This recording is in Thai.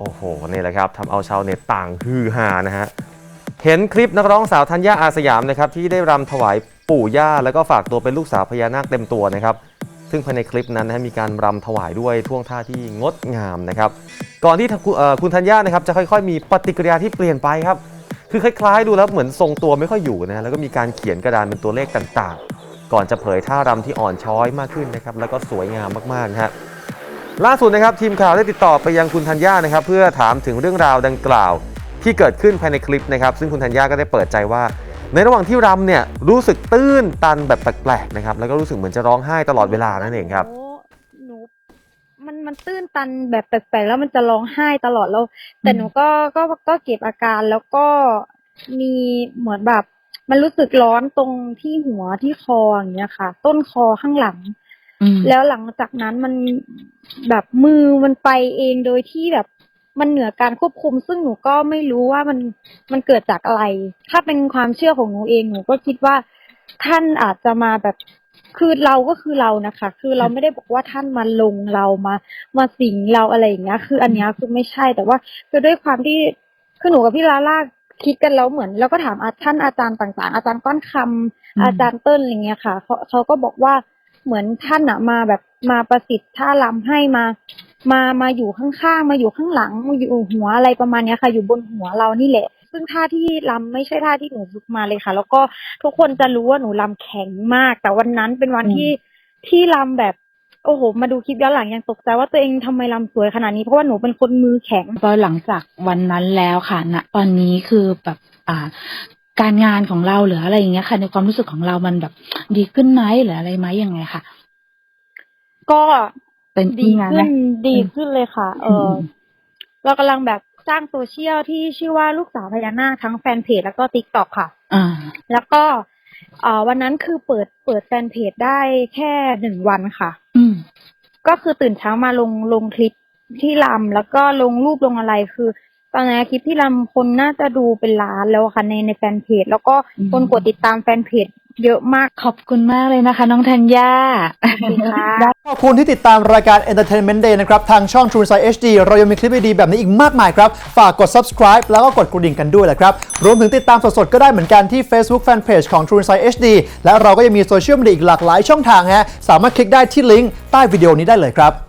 โอ้โหนี่แหละครับทำเอาชาวเน็ตต่างฮือฮานะฮะ เห็นคลิปนักร้องสาวธัญญาอาสยามนะครับที่ได้รำถวายปู่ย่า แล้วก็ฝากตัวเป็นลูกสาวพญานาคเต็มตัวนะครับ ซึ่งภายในคลิปนั้นนะฮะมีการรำถวายด้วยท่วงท่าที่งดงามนะครับ ก่อนที่คุณเอ่อคุณธัญญานะครับจะค่อยๆ มีปฏิกิริยาที่เปลี่ยนไปครับ คือคล้ายๆ ดูแล้วเหมือนทรงตัวไม่ค่อยอยู่นะแล้วก็มีการเขียนกระดานเป็นตัวเลขต่างๆ ก่อนจะเผยท่ารำที่อ่อนช้อยมากขึ้นนะครับแล้วก็สวยงามมากๆนะฮะ ล่าสุดนะครับทีมข่าวได้ติดต่อไปยังคุณธัญญานะครับเพื่อถามถึงเรื่องราวดังกล่าว ที่เกิดขึ้นภายในคลิปนะครับ ซึ่งคุณธัญญาก็ได้เปิดใจว่า ในระหว่างที่รำเนี่ยรู้สึกตื้นตันแบบแปลกๆนะครับแล้วก็รู้สึกเหมือนจะร้องไห้ตลอดเวลานั่นเองครับ โอ้หนู มันมันตื้นตันแบบแปลกๆแล้วมันจะร้องไห้ตลอดแล้ว แต่หนูก็ก็ก็เก็บอาการแล้วก็มีเหมือนแบบ มันรู้สึกร้อนตรงที่หัวที่คออย่างเงี้ยค่ะ ต้นคอข้างหลังอืม แล้วหลังจากนั้นมันแบบมือมันไปเองโดยที่แบบมันเหนือการควบคุม ซึ่งหนูก็ไม่รู้ว่ามันมันเกิดจากอะไร ถ้าเป็นความเชื่อของหนูเองหนูก็คิดว่าท่านอาจจะมาแบบคือเราก็คือเรานะคะ คือเราไม่ได้บอกว่าท่านมาลงเรามา มาสิงเราอะไรอย่างเงี้ย คืออันเนี้ยคือไม่ใช่แต่ว่าคือด้วยความที่คือหนูกับพี่ลาล่าคิดกันแล้วเหมือน แล้วก็ถามอาท่านอาจารย์ต่างๆ อาจารย์ก้อนคำอาจารย์เติ้ลอะไรเงี้ยค่ะเขาเขาก็บอกว่า เหมือนท่านอะมาแบบมาประสิทธิ์ท่าลำให้มา มามาอยู่ข้างๆมาอยู่ข้างหลังมาอยู่หัวอะไรประมาณเนี้ยค่ะ อยู่บนหัวเรานี่แหละ ซึ่งท่าที่ลำไม่ใช่ท่าที่หนูฝึกมาเลยค่ะ แล้วก็ทุกคนจะรู้ว่าหนูลำแข็งมาก แต่วันนั้นเป็นวันอืมที่ที่ลำแบบโอ้โห มาดูคลิปย้อนหลังยังตกใจว่าตัวเองทำไมลำสวยขนาดนี้เพราะว่าหนูเป็นคนมือแข็งพอหลังจากวันนั้นแล้วค่ะณตอนนี้คือแบบอ่า การงานของเราหรืออะไรอย่างเงี้ยค่ะ ในความรู้สึกของเรามันแบบ ดีขึ้นไหมหรืออะไรไหมยังไงค่ะ ก็เป็นดีมีงานไหขึ้มนดีขึ้นเลยค่ะ เอออมเรากำลังแบบสร้างโซเชียลที่ชื่อว่าลูกสาวพญานาคทั้งแฟนเพจแล้วก็ติ๊กต็อกค่ะอ่าแล้วก็เอ่อวันนั้นคือเปิดเปิดแฟนเพจได้แค่หนึ่งวันค่ะ อืมก็คือตื่นเช้ามาลงลงคลิปที่ลำแล้วก็ลงรูปลงอะไรคือ ตอนนี้นคลิปที่ลำคนน่าจะดูเป็นล้านแล้วค่ะในในแฟนเพจ แล้วก็อืมคนกดติดตามแฟนเพจเยอะมาก ขอบคุณมากเลยนะคะ น้องธัญญาค่ะ ขอบคุณที่ติดตามรายการ Entertainment Day นะครับ ทางช่อง True Insight HD เรายังมีคลิปดีๆแบบนี้อีกมากมายครับ ฝากกด subscribe แล้วก็กดกระดิ่งกันด้วยแหละครับ รวมถึงติดตามสดๆ ก็ได้เหมือนกันที่ Facebook Fanpage ของ True Insight HD และเราก็ยังมีโซเชียลมีเดียอีกหลากหลายช่องทางฮะสามารถคลิกได้ที่ลิงก์ใต้วิดีโอนี้ได้เลยครับ